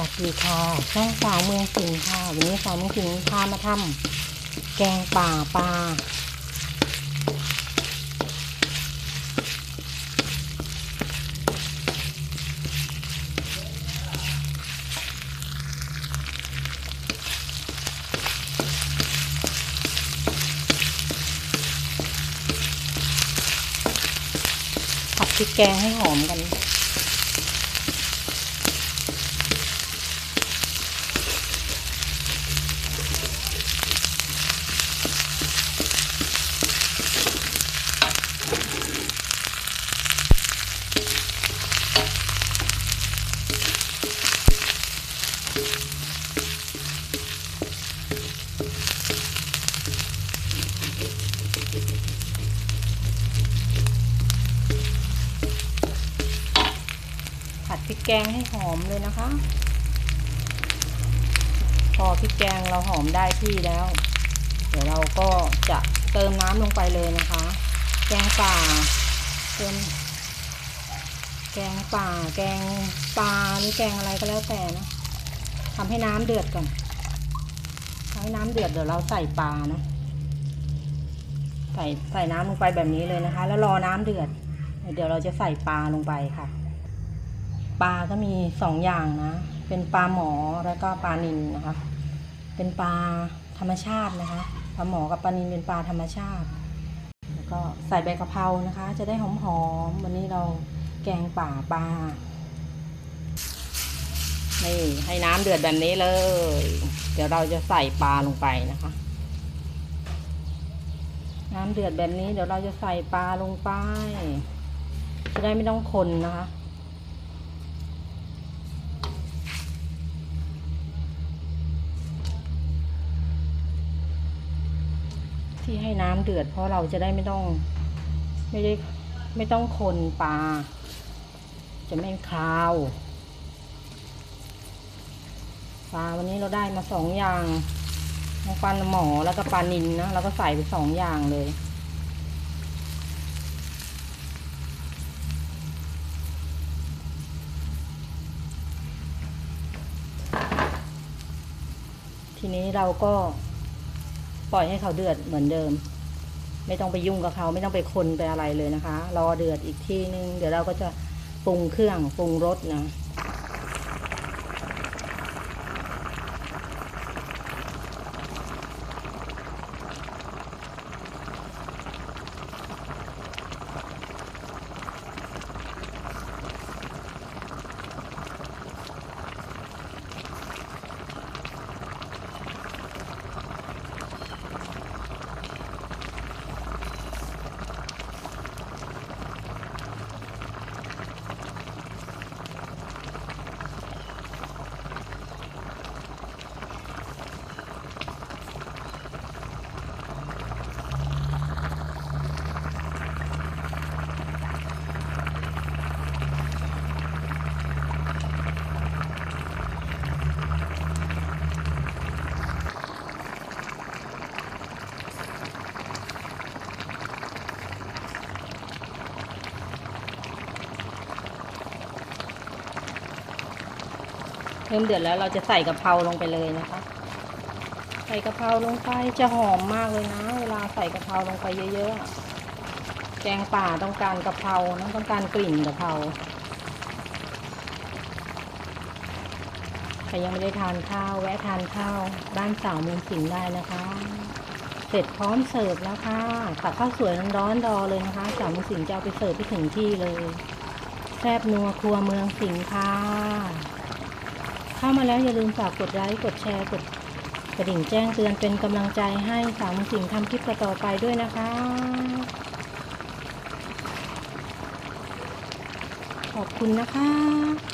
วัสดีค่ะช่องสาวเมืองสิงห์ค่ะ วันนี้สาวเมืองสิงห์พามาทำแกงป่าปลา ผัดพริกแกงให้หอมกัน ผัดพริกแกงให้หอมเลยนะคะ พอพริกแกงเราหอมได้ที่แล้ว เดี๋ยวเราก็จะเติมน้ำลงไปเลยนะคะ แกงป่าเติมแกงป่า แกงปลาหรือแกงอะไรก็แล้วแต่นะทำให้น้ำเดือดก่อนทำให้น้ำเดือดเดี๋ยวเราใส่ปลานะใส่ใส่น้ำลงไปแบบนี้เลยนะคะ แล้วรอน้ำเดือด เดี๋ยวเราจะใส่ปลาลงไปค่ะ ปลาก็มีสองอย่างนะ เป็นปลาหมอแล้วก็ปลานิลนะคะ เป็นปลาธรรมชาตินะคะ ปลาหมอกับปลานิลเป็นปลาธรรมชาติ แล้วก็ใส่ใบกะเพรานะคะ จะได้หอมๆ วันนี้เราแกงป่าปลา นี่ให้น้ำเดือดแบบนี้เลย เดี๋ยวเราจะใส่ปลาลงไปนะคะ น้ำเดือดแบบนี้เดี๋ยวเราจะใส่ปลาลงไป จะได้ไม่ต้องคนนะคะ ที่ให้น้ำเดือด เพราะเราจะได้ไม่ต้อง ไม่ได้ไม่ต้องคนปลา จะไม่คาว ปลาวันนี้เราได้มาสองอย่างทั้งปลาหมอแล้วก็ปลานินนะเราก็ใส่ไปสองอย่างเลยทีนี้เราก็ ปล่อยให้เขาเดือดเหมือนเดิม ไม่ต้องไปยุ่งกับเขาไม่ต้องไปคนไปอะไรเลยนะคะ รอเดือดอีกทีนึง เดี๋ยวเราก็จะปรุงเครื่องปรุงรสนะ เริ่มเดือดแล้วเราจะใส่กะเพราลงไปเลยนะคะ ใส่กะเพราลงไปจะหอมมากเลยนะ เวลาใส่กะเพราลงไปเยอะๆ แกงป่าต้องการกะเพรานะต้องการกลิ่นกะเพราใครยังไม่ได้ทานข้าวแวะทานข้าวบ้านสาวเมืองสิงห์ได้นะคะ เสร็จพร้อมเสิร์ฟแล้วค่ะตักข้าวสวยร้อนๆรอเลยนะคะสาวเมืองสิงห์จะเอาไปเสิร์ฟไปถึงที่เลยแซ่บนัวครัวเมืองสิงห์ค่ะ เข้ามาแล้วอย่าลืมฝากกดไลค์กดแชร์กดกระดิ่งแจ้งเตือนเป็นกำลังใจให้สาวมุสิงทำคลิปต่อไปด้วยนะคะ ขอบคุณนะคะ